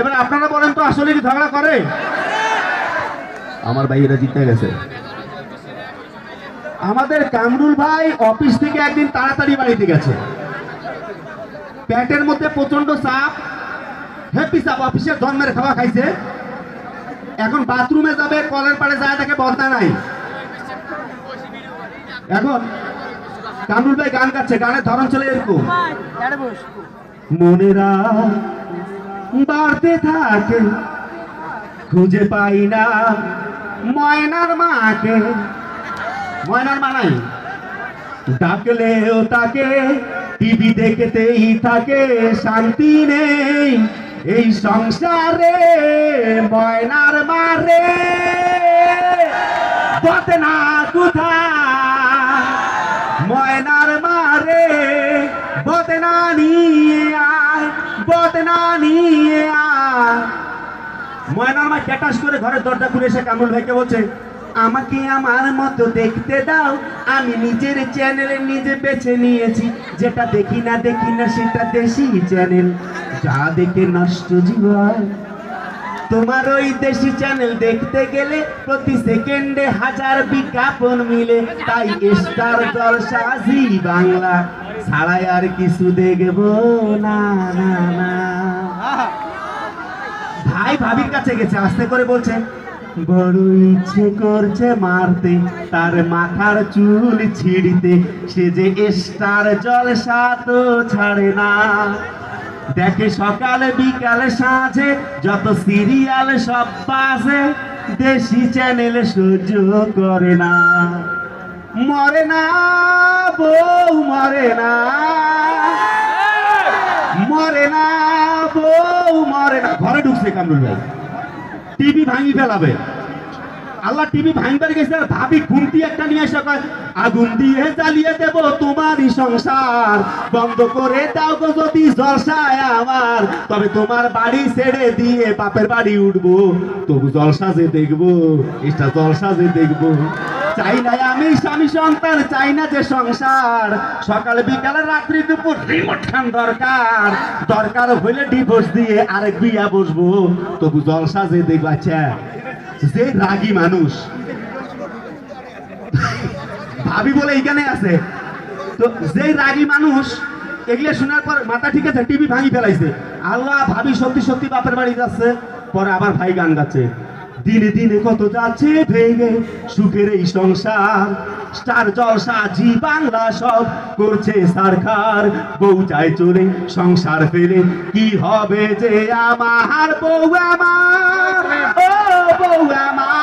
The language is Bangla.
এবার আপনারা বলেন তো আসলে কি ঝগড়া করে? আমার ভাইয়েরা জিতে গেছে। আমাদের কামরুল ভাই অফিস থেকে একদিন তাড়াতাড়ি বাড়িতে গেছে। প্যাটের মধ্যে প্রচণ্ড চাপ। হ্যাপি চাপ অফিসের জন্মের খাওয়া খাইছে। এখন বাথরুমে যাবে কলের পাড়ে যায় তাকে বদনা নাই। এখন কামরুল ভাই গান গাচ্ছে গানের ধরন চলে এরকম। মনেরা বাড়তে থাকে, খুঁজে পাই না ময়নার মাকে। ময়নার মা নাই। ডাকলেও তাকে, টিভি দেখতেই থাকে, শান্তি নেই। এই সংসারে ময়নার মারে বতে না কোথায়? ময়নার মারে বদনা নিয়ে আয় ময়নার মা করে ঘরের দরজা খুলে এসে কামরুল ভাইকে বলছে, আমাকে আমার মতো দেখতে দাও। আমি নিজের নিজে বেছে নিয়েছি। যেটা দেখি না দেখি না সেটা দেশি চ্যানেল যা দেখে নষ্ট জীবন। তোমার ওই দেশি চ্যানেল দেখতে গেলে প্রতি সেকেন্ডে হাজার বিজ্ঞাপন মিলে। তাই স্টার জলসা জি বাংলা। ছাড়াই আর কিছু দেখব না না না। ভাই ভাবির কাছে গেছে আস্তে করে বলছে বড় ইচ্ছে করছে মারতে তার মাথার চুল ছিঁড়িতে সে যে স্টার জলসা তো ছাড়ে না। দেখে সকালে বিকালে সাঁঝে যত সিরিয়াল সব পাশে দেশি চ্যানেল সহ্য করে না। মরে না, বউ মরে না। মরে না, বউ মরে না। ঘরে ঢুকছে কামরুল ভাই। টিভি ভাঙি ফেলাবে। আল্লাহ টিভি ভাঙবার গেছে ভাবি ঘুমটি একটা নিয়ে এসে কয়, আগুন দিয়ে জ্বালিয়ে দেব তোমারই সংসার। বন্ধ করে দাও গো যদি জলসায় আমার। তবে তোমার বাড়ি ছেড়ে দিয়ে বাপের বাড়ি উঠবো। তবু জলসা যে দেখব এটা জলসা যে দেখব। চাই না আমি স্বামী সন্তান, চাই না যে সংসার। সকালে, বিকালে, রাত্রি, দুপুর, রিমোট খান দরকার। দরকার হইলে ডিভোর্স দিয়ে আরেক বিয়া বসবো। তবু জলসা যে দেখব আচ্ছা যে মানুষ। ভাবি বলে এইখানে আছে। তো যে রাগী মানুষ, এগুলো শোনার পর মাথা ঠিক আছে, টিভি ভাঙি ফেলাইছে। আল্লাহ ভাবি সত্যি সত্যি বাপের বাড়ি যাচ্ছে, পরে আবার ভাই গান গাচ্ছে। দিনে দিনে কত যাচ্ছে ভেঙে সুখের এই সংসার। স্টার জলসা, জি বাংলা সব করছে সরকার বউ চায় চলে, সংসার ফেলে, কি হবে যে আমার বউ আমার? ও বউ আমার।